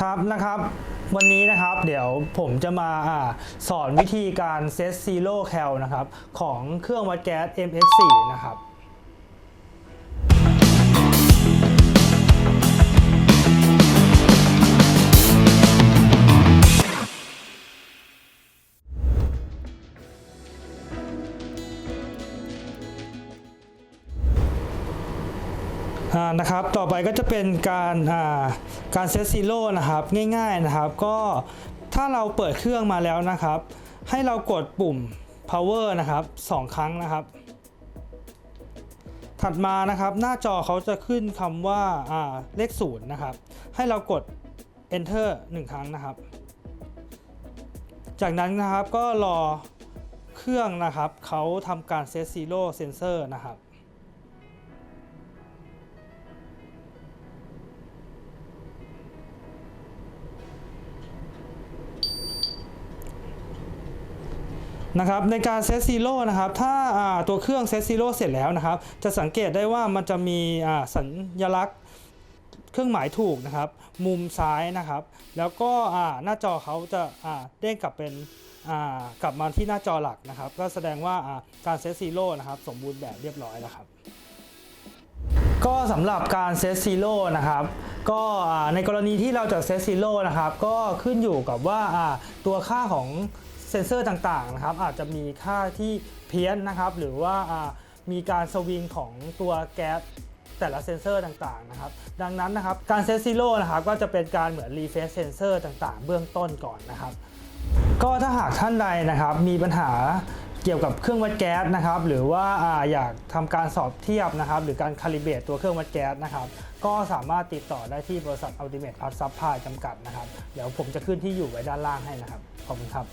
ครับนะครับวันนี้นะครับเดี๋ยวผมจะมาอสอนวิธีการเซตซีโร่แคลนะครับ ของเครื่องวัดแก๊ส MX4 นะครับ นะครับต่อไปก็จะเป็นการาการเซตซีโร่นะครับง่ายๆนะครับ ก็ถ้าเราเปิดเครื่องมาแล้วนะครับ ให้เรากดปุ่ม power นะครับสองครั้งนะครับ ถัดมานะครับหน้าจอเขาจะขึ้นคำว่าอ่าเลขศูนย์นะครับ ให้เรากด enter หนึ่งครั้งนะครับ จากนั้นนะครับก็รอเครื่องนะครับเขาทำการเซตซีโร่เซนเซอร์นะครับ นะครับในการเซตซีโร่นะครับถ้าาตัวเครื่องเซตซีโร่เสร็จแล้วนะครับ จะสังเกตได้ว่ามันจะมีสัญลักษณ์เครื่องหมายถูกนะครับ มุมซ้ายนะครับ แล้วก็หน้าจอเขาจะาเด้งกลับเป็นกลับมาที่หน้าจอหลักนะครับ ก็แสดงว่าการเซตซีโร่นะครับ สมบูรณ์แบบเรียบร้อยแล้วครับก็สำหรับการเซตซีโร่นะครับก็ในกรณีที่เราจะเซตซีโร่นะครับก็ขึ้นอยู่กับว่าตัวค่าของ เซนเซอร์ต่างๆนะครับอาจจะมีค่าที่เพี้ยนนะครับหรือว่ามีการสวิงของตัวแก๊สแต่ละเซนเซอร์ต่างๆนะครับดังนั้นนะครับการเซตซีโร่นะครับก็จะเป็นการเหมือนรีเฟซเซนเซอร์ต่างๆ เบื้องต้นก่อนนะครับ ก็ถ้าหากท่านใดนะครับมีปัญหาเกี่ยวกับเครื่องวัดแก๊สนะครับ หรือว่าอยากทำการสอบเทียบนะครับ หรือการคาลิเบรตตัวเครื่องวัดแก๊สนะครับ ก็สามารถติดต่อได้ที่บริษัท Ultimate Plus Supply จำกัดนะครับ เดี๋ยวผมจะขึ้นที่อยู่ไว้ด้านล่างให้นะครับ ขอบคุณครับ